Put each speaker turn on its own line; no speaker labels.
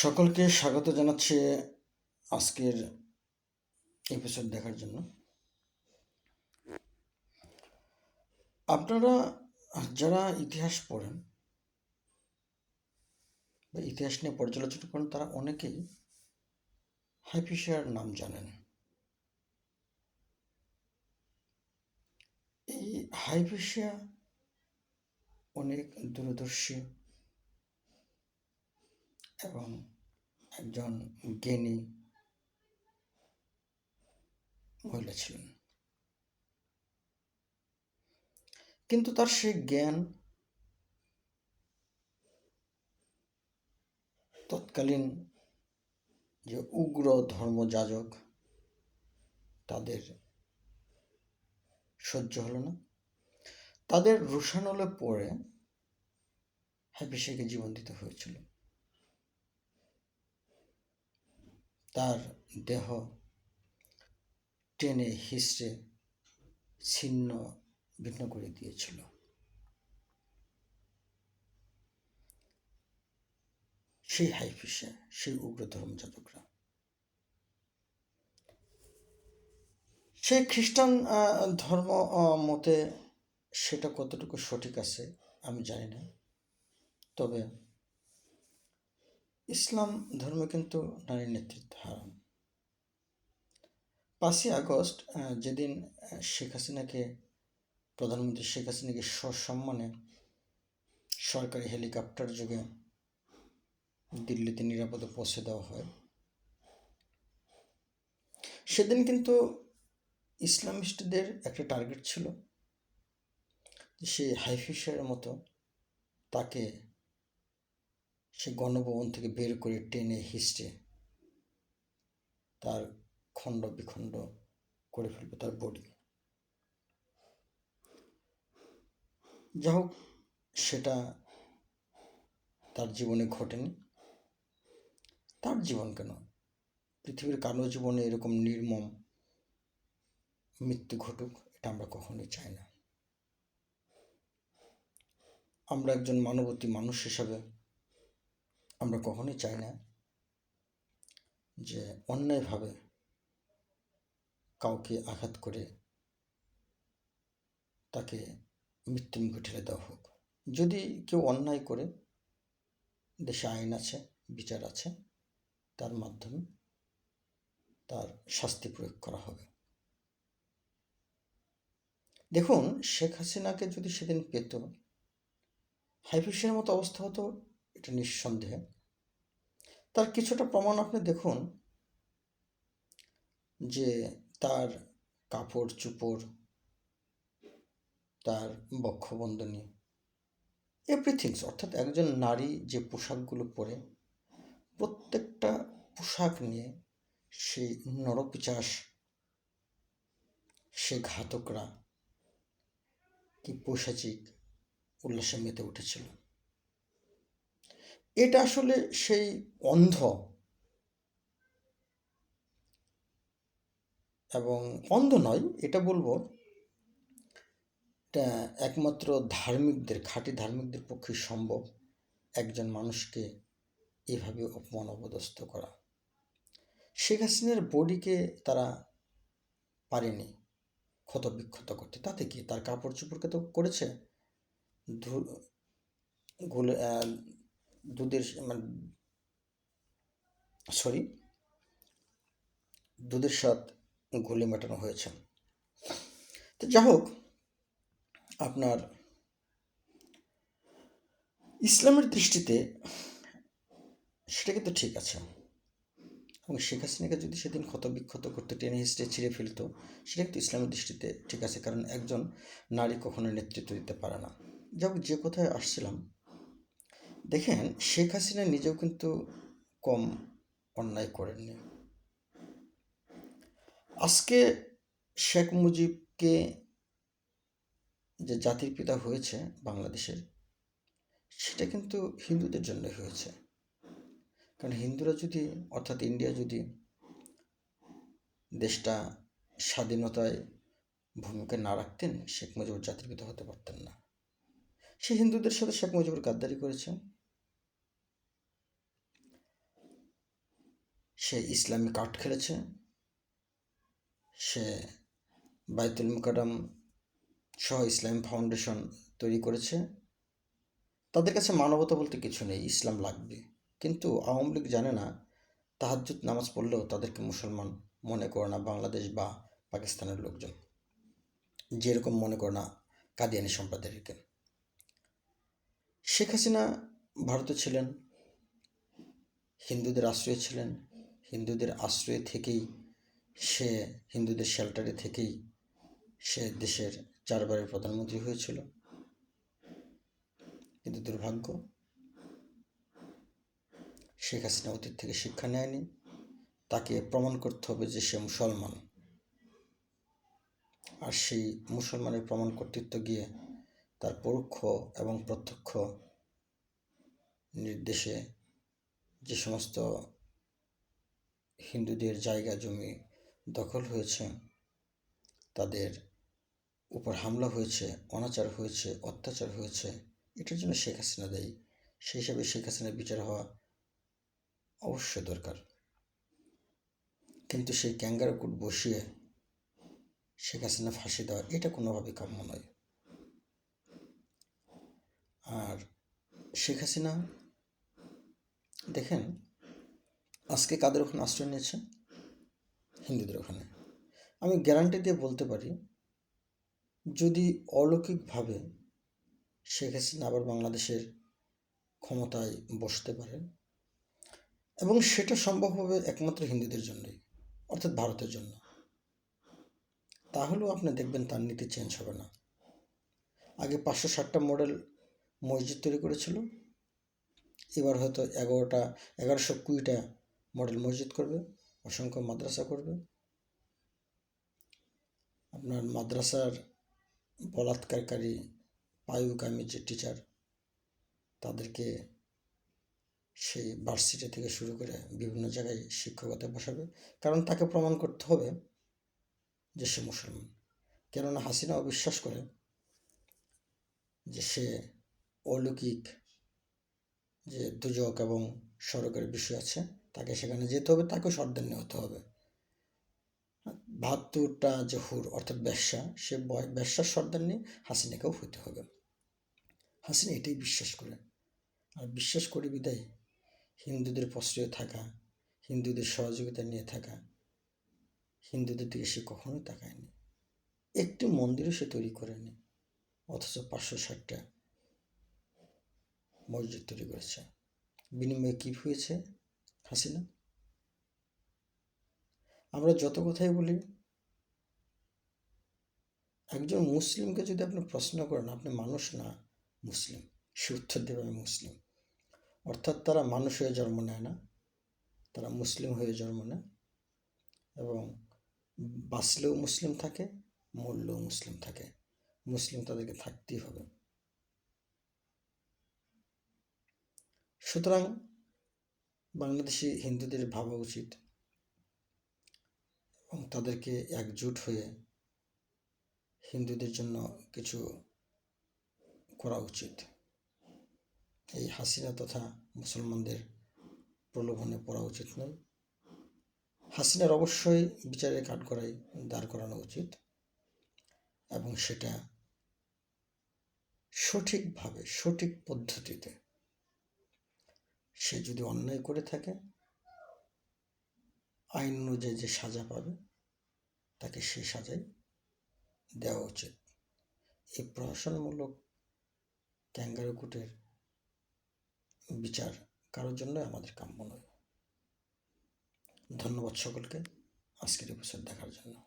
সকলকে স্বাগত জানাচ্ছি আজকের এপিসোড দেখার জন্য। আপনারা যারা ইতিহাস পড়েন বা ইতিহাস নিয়ে পর্যালোচনা করেন, তারা অনেকেই হাইফিশিয়ার নাম জানেন। এই হাইফিশিয়া অনেক দূরদর্শী এবং একজন জ্ঞানী মহিলা ছিলেন। কিন্তু তার সেই জ্ঞান তৎকালীন যে উগ্র ধর্মযাজক, তাদের সহ্য হলো না। তাদের রোষানলে পড়ে হ্যাপিসেকে জীবন দিতে হয়েছিল। তার দেহ টেনে হিসড়ে ছিন্ন, ভিন্ন করে দিয়েছিল। সেই হাইফিসে, সেই উগ্র ধর্ম ধর্মযাজকরা সেই খ্রিস্টান ধর্ম মতে সেটা কতটুকু সঠিক আছে আমি জানি না। তবে ইসলাম ধর্ম কিন্তু নারী নেতৃত্ব হারাম পাঁচই আগস্ট যেদিন শেখ হাসিনাকে, প্রধানমন্ত্রী শেখ হাসিনাকে সসম্মানে সরকারি হেলিকপ্টার যোগে দিল্লিতে নিরাপদে পৌঁছে দেওয়া হয়, সেদিন কিন্তু ইসলামিস্টদের একটা টার্গেট ছিল সেই হাইফিসের মতো তাকে সে গণভবন থেকে বের করে টেনে হিস্টে তার খণ্ড বিখণ্ড করে ফেলবে তার বডি। যা হোক সেটা তার জীবনে ঘটেনি। তার জীবন কেন? পৃথিবীর কারও জীবনে এরকম নির্মম মৃত্যু ঘটুক, এটা আমরা কখনোই চাই না। আমরা একজন মানবতী মানুষ হিসাবে আমরা কখনোই চাই না যে অন্যায়ভাবে কাউকে আঘাত করে তাকে মৃত্যুমুখে ঠেলে দেওয়া হোক। যদি কেউ অন্যায় করে, দেশে আইন আছে, বিচার আছে, তার মাধ্যমে তার শাস্তি প্রয়োগ করা হবে। দেখুন, শেখ হাসিনাকে যদি সেদিন পেত, হাইফিসের মতো অবস্থা হতো এটা নিঃসন্দেহে। তার কিছুটা প্রমাণ আপনি দেখুন যে তার কাপড়, চুপড়, তার বক্ষবন্ধনী এভরিথিংস অর্থাৎ একজন নারী যে পোশাকগুলো পরে, প্রত্যেকটা পোশাক নিয়ে সেই নরপিচাস, সে ঘাতকরা, কি পৈশাচিক উল্লাসে মেতে উঠেছিল। এটা আসলে সেই অন্ধ এবং অন্ধ নয়, এটা বলব, এটা একমাত্র ধার্মিকদের, খাঁটি ধার্মিকদের পক্ষে সম্ভব একজন মানুষকে এভাবে অপমান অপদস্থ করা। শেখ হাসিনার বডিকে তারা পারেনি ক্ষতবিক্ষত করতে। তাতে কি? তার কাপড় চোপড়কে তো করেছে? গুলে দুধের মানে সরি দুধের স্বাদ গুলে মেটানো হয়েছে। তো যা হোক, আপনার ইসলামের দৃষ্টিতে সেটা কিন্তু ঠিক আছে। এবং শেখ হাসিনাকে যদি সেদিন ক্ষত বিক্ষত করতে টেনে হিস্ট্রে ছিঁড়ে ফেলতো, সেটা কিন্তু ইসলামের দৃষ্টিতে ঠিক আছে, কারণ একজন নারী কখনো নেতৃত্ব দিতে পারে না। যাক যে কোথায় আসছিলাম দেখেন, শেখ হাসিনা নিজেও কিন্তু কম অন্যায় করেননি। আজকে শেখ মুজিবকে যে জাতির পিতা হয়েছে বাংলাদেশের, সেটা কিন্তু হিন্দুদের জন্য হয়েছে। কারণ হিন্দুরা যদি, অর্থাৎ ইন্ডিয়া যদি দেশটা স্বাধীনতায় ভূমিকা না রাখতেন, শেখ মুজিবুর জাতির পিতা হতে পারতেন না। সে হিন্দুদের সাথে শেখ মুজিবুর গাদ্দারি করেছে। সে ইসলামী কার্ড খেলেছে। সে বাইতুল মুকাররম সহ ইসলাম ফাউন্ডেশন তৈরি করেছে। তাদের কাছে মানবতা বলতে কিছু নেই, ইসলাম লাগবে। কিন্তু আওয়ামী লীগ জানে না, তাহাজ্জুদ নামাজ পড়লেও তাদেরকে মুসলমান মনে করে না বাংলাদেশ বা পাকিস্তানের লোকজন। যেরকম মনে করে না কাদিয়ানি সম্প্রদায়কে শেখ হাসিনা ভারতে ছিলেন, হিন্দুদের আশ্রয় ছিলেন হিন্দুদের আশ্রয়ে থেকেই, সে হিন্দুদের শেল্টারে থেকেই সে দেশের চারবারের প্রধানমন্ত্রী হয়েছিল। কিন্তু দুর্ভাগ্য, শেখ হাসিনা অতীত থেকে শিক্ষা নেয়নি। তাকে প্রমাণ করতে হবে যে সে মুসলমান। আর সেই মুসলমানের প্রমাণ কর্তৃত্ব গিয়ে তার পরোক্ষ এবং প্রত্যক্ষ নির্দেশে যে সমস্ত হিন্দুদের জায়গা জমি দখল হয়েছে, তাদের উপর হামলা হয়েছে, অনাচার হয়েছে, অত্যাচার হয়েছে, এটার জন্য শেখ হাসিনা দেয়। সেই হিসাবে শেখ হাসিনার বিচার হওয়া অবশ্যই দরকার। কিন্তু সেই ক্যাঙ্গারো কুট বসিয়ে শেখ হাসিনা ফাঁসি দেওয়া, এটা কোনোভাবেই কাম্য নয়। আর শেখ হাসিনা, দেখেন আজকে কাদের ওখানে আশ্রয় নিয়েছে হিন্দুদের ওখানে। আমি গ্যারান্টি দিয়ে বলতে পারি, যদি অলৌকিকভাবে শেখ হাসিনা আবার বাংলাদেশের ক্ষমতায় বসতে পারেন, এবং সেটা সম্ভব হবে একমাত্র হিন্দুদের জন্যই, অর্থাৎ ভারতের জন্য, তাহলেও আপনি দেখবেন তার নীতি চেঞ্জ হবে না। আগে পাঁচশো ষাটটা মডেল মসজিদ তৈরি করেছিল, এবার হয়তো এগারোটা, এগারোশো কুড়িটা মডেল মসজিদ করবে, অসংখ্য মাদ্রাসা করবে। আপনার মাদ্রাসার বলাৎকারকারী পায়ুকামী যে টিচার তাদেরকে সেই ভার্সিটি থেকে শুরু করে বিভিন্ন জায়গায় শিক্ষকতা বসাবে। কারণ তাকে প্রমাণ করতে হবে যে সে মুসলমান। কেননা হাসিনা অবিশ্বাস করে যে সে অলৌকিক যে দুজক এবং সড়কের বিষয় আছে তাকে সেখানে যেতে হবে, তাকেও সর্দার হতে হবে। বাহাত্তরটা যে হুর অর্থাৎ ব্যবসা, সে ব্যবসার সর্দার নিয়ে হাসিনাকেও হতে হবে। হাসিনা এটাই বিশ্বাস করে আর বিশ্বাস করে বিদায়, হিন্দুদের প্রশ্রয়ে থাকা, হিন্দুদের সহযোগিতা নিয়ে থাকা, হিন্দুদের দিকে সে কখনোই তাকায়নি। একটি মন্দিরও সে তৈরি করেনি, অথচ পাঁচশো ষাটটা মসজিদ তৈরি করেছে। বিনিময়ে কী হয়েছে? হাসিনা আমরা যত কথাই বলি, একজন মুসলিমকে যদি আপনি প্রশ্ন করেন, আপনি মানুষ না মুসলিম, সে উত্তর দেবে, আমি মুসলিম। অর্থাৎ তারা মানুষ হয়ে জন্ম নেয় না, তারা মুসলিম হয়ে জন্ম নেয় এবং বাঁচলেও মুসলিম থাকে, মরলেও মুসলিম থাকে। মুসলিম তাদেরকে থাকতেই হবে। সুতরাং বাংলাদেশি হিন্দুদের ভাবা উচিত এবং তাদেরকে একজোট হয়ে হিন্দুদের জন্য কিছু করা উচিত। এই হাসিনা তথা মুসলমানদের প্রলোভনে পড়া উচিত নয়। হাসিনার অবশ্যই বিচারের কাঠগড়াই দাঁড় করানো উচিত এবং সেটা সঠিকভাবে, সঠিক পদ্ধতিতে সে যদি অন্যায় করে থাকে, আইন অনুযায়ী যে সাজা পাবে, তাকে সে সাজাই দেওয়া উচিত। এই প্রহসনমূলক ক্যাঙ্গারুকুটের বিচার কারোর জন্য আমাদের কাম্য নয়। ধন্যবাদ সকলকে। আজকের এপিসোড দেখার জন্য।